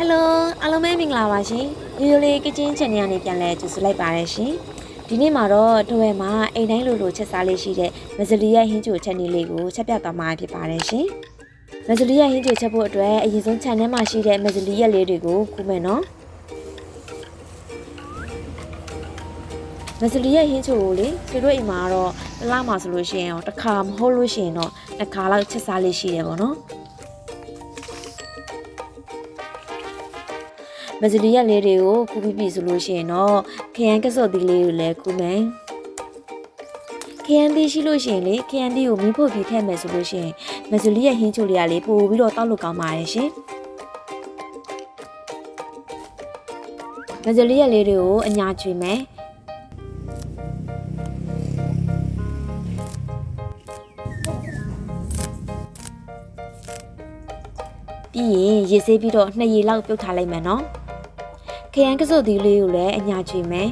ဟယ်လိုအားလုံးပဲမင်္ဂလာပါရှင်ဒီလိုလေးကချင်းချန်နယ်ကနေပြန်လဲကြိုဆိုလိုက်ပါရရှင်ဒီနေ့မှာတော့တဝဲမှာအိမ်တိုင်းလိုလိုချက်စားလေးရှိတဲ့မဇလီရဲ့ဟင်းချိုချက်နေလေးကိုချက်ပြသွားမှာဖြစ်ပါတယ်ရှင်မဇလီရဲ့ဟင်းချိုချက်ဖို့အတွက်အရင်ဆုံးခြံထဲမှာရှိတဲ့မဇလီရဲ့လေးတွေကိုခုမယ်နော်မဇလီရဲ့ဟင်းချိုကိုလေသူတို့အိမ်မှာတော့တစ်လမှာဆိုလို့ရှိရင်တော့တစ်ခါမဟုတ်လို့ရှိရင်တော့တစ်ခါလောက်ချက်စားလေးရှိတယ်ပေါ့နော် မဇလီရက်လေးတွေကိုခူးပြီးပြီဆိုလို့ရှိရင်တော့ခရမ်းကစော့သီးလေးကိုလည်းခူးမယ်ခရမ်းသီးရှိလို့ရှိရင်လေခရမ်းသီးကိုမီးဖို့ပြီးထည့်မယ်ဆိုလို့ရှိရင်မဇလီရက်ဟင်းချိုလေးကလေပို့ပြီးတော့တောက်လို့ကောင်းပါတယ်ရှင်မဇလီရက်လေးတွေကိုအညာချွေမယ်ပြီးရင်ရေဆေးပြီးတော့နှစ်ရေလောက်ပြုတ်ထားလိုက်မယ်နော် ခရမ်းကစုတ်သီးလေးကိုလည်းအညာချွေမယ်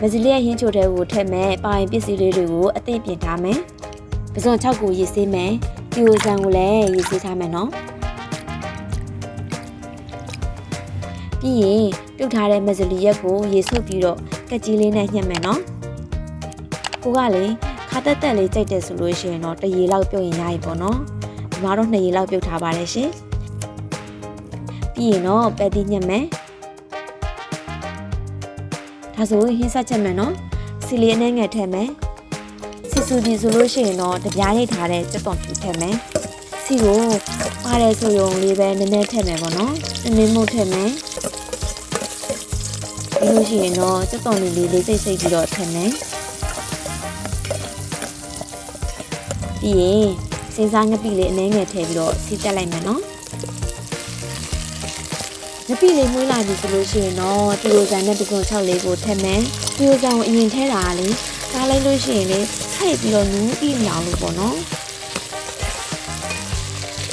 မဇီလီရဲ့ဟင်းချိုတဲ့ကိုထည့်မယ်ပါရင်ပစ္စည်းလေးတွေကိုအသင့်ပြင်ထားမယ်ပစုံ6ကိုရေးဆေးမယ်ကီယိုဆန်ကိုလည်းရေးဆေးထားမယ်နော်ပြီးရင်ပြုတ်ထားတဲ့မဇီလီရက်ကိုရေဆုပ်ပြီးတော့ကက်ကြီးလေးနဲ့ညှက်မယ်နော်ကိုကလေခါတက်တက်လေးကြိုက်တယ်ဆိုလို့ရှိရင်တော့တရေလောက်ပြုတ်ရင်ရပြီပေါ့နော် ဒီမှာတော့2ရေလောက်ပြုတ်ထားပါတယ်ရှင်ပြီးရင်တော့ပဲတီးညက်မယ်ဒါဆိုဟင်းဆက်ချက်မယ်နော်စီလီအနှဲငယ်ထည့်မယ်စီဆူဒီဆိုလို့ရှိရင်တော့တပြားရိတ်ထားတဲ့ကြက်သွန်ဖြူထည့်မယ်စီကိုပါတယ်ဆိုရုံလေးပဲနည်းနည်းထည့်မယ်ပေါ့နော်နည်းနည်းမှုထည့်မယ်ပြီးလို့ရှိရင်တော့ကြက်သွန်လေးလေးလေးစိတ်စိတ်ပြီးတော့ထည့်မယ်ပြီးရင် စင်းစားငပိလေးအနှဲငယ်ထည့်ပြီးတော့စီးတက်လိုက်မယ်နော်ငပိလေးမွေးလာပြီဆိုလို့ရှိရင်တော့တီယိုဆန်နဲ့ပကွန်6လေးကိုထည့်မယ်တီယိုဆန်ကိုအရင်ထည့်တာကလေစားလိုက်လို့ရှိရင်လေဆိုက်ပြီးတော့နူးပြီးမြောင်လို့ပေါ့နော်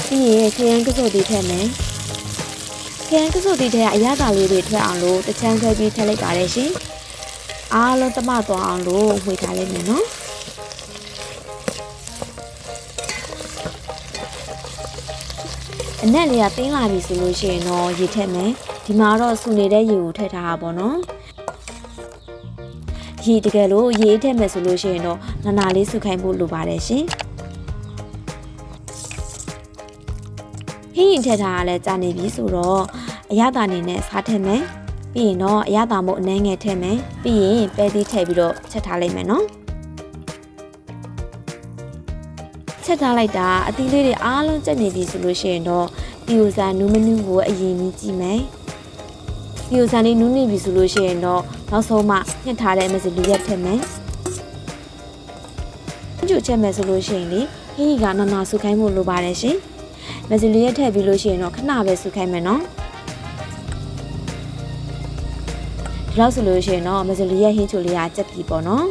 ပြီးရင်ခရမ်းကစုတ်လေးထည့်မယ်ခရမ်းကစုတ်လေးထဲကအရသာလေးတွေထွက်အောင်လို့တချမ်းခွဲပြီးထည့်လိုက်ပါတယ်ရှင်အားလုံးတမသွားအောင်လို့ဝှေ့ထားလိုက်မယ်နော် အနက်လေးကတင်းလာပြီဆိုလို့ရှိရင်တော့ရေထည့်မယ်ဒီမှာတော့စူနေတဲ့ရေကိုထည့်ထားတာပေါ့နော်ရေတကယ်လို့ရေထည့်မယ်ဆိုလို့ရှိရင်တော့နာနာလေးစုခိုင်းဖို့လိုပါတယ်ရှင်ဟင်းရင်ထည့်ထားတာလည်းကြာနေပြီဆိုတော့အရသာနေနဲ့စားထည့်မယ်ပြီးရင်တော့အရသာမို့အနှဲငယ်ထည့်မယ်ပြီးရင်ပဲသီးထည့်ပြီးတော့ချက်ထားလိုက်မယ်နော် ချက်ထားလိုက်တာအသီးလေးတွေအားလုံးကျက်နေပြီဆိုလို့ရှိရင်တော့တီယိုဆန်နူးမနူးကိုအရင်ကြီးကြည့်မယ်တီယိုဆန်လေးနူးနေပြီဆိုလို့ရှိရင်တော့နောက်ဆုံးမှညှစ်ထားတဲ့မစလီရက်ထည့်မယ်ကြိုချက်မယ်ဆိုလို့ရှိရင်လေဟင်းကြီးကနော်နော်ဆုခိုင်းဖို့လိုပါတယ်ရှင်မစလီရက်ထည့်ပြီးလို့ရှိရင်တော့ခဏပဲဆုခိုင်းမယ်နော်ဒီလောက်ဆိုလို့ရှိရင်တော့မစလီရက်ဟင်းချိုလေးကကြက်ပြီပေါ့နော်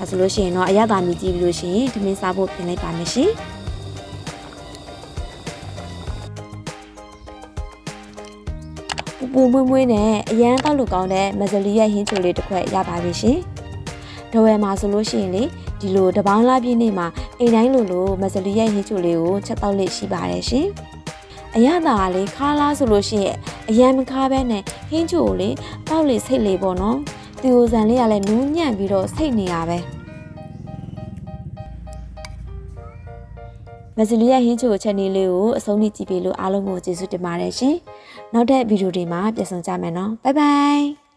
ဒါဆိုလို့ရှိရင်တော့အရသာမြည်ကြည့်ပြီးလို့ရှိရင်ထမင်းစားဖို့ပြင်လိုက်ပါမယ်ရှင်ပူပူမွေးမွေးနဲ့အရန်တောက်လို့ကောင်းတဲ့မဇလီရဲ့ဟင်းချိုလေးတစ်ခွက်ရပါပြီရှင်ဒဝဲမှာဆိုလို့ရှိရင်လေဒီလိုတပေါင်းလားပြည့်နေ့မှာအိမ်တိုင်းလိုလိုမဇလီရဲ့ဟင်းချိုလေးကိုချက်တောက်လေးရှိပါတယ်ရှင်အရသာကလေခါလားဆိုလို့ရှိရင်အရန်မခါပဲနဲ့ဟင်းချိုကိုလေတောက်လေးစိတ်လေးပေါ့နော် တီယိုဆန်လေးကလည်းနူးညံ့ပြီးတော့စိတ်နေရပဲမဇလီရဲ့ဟင်းချိုချက်နေလေးကိုအဆုံးထိကြည့်ပေးလို့အားလုံးကိုကျေးဇူးတင်ပါတယ်ရှင်နောက်တဲ့ဗီဒီယိုတွေမှာပြန်ဆောင်ကြမယ်နော်ဘိုင်ဘိုင်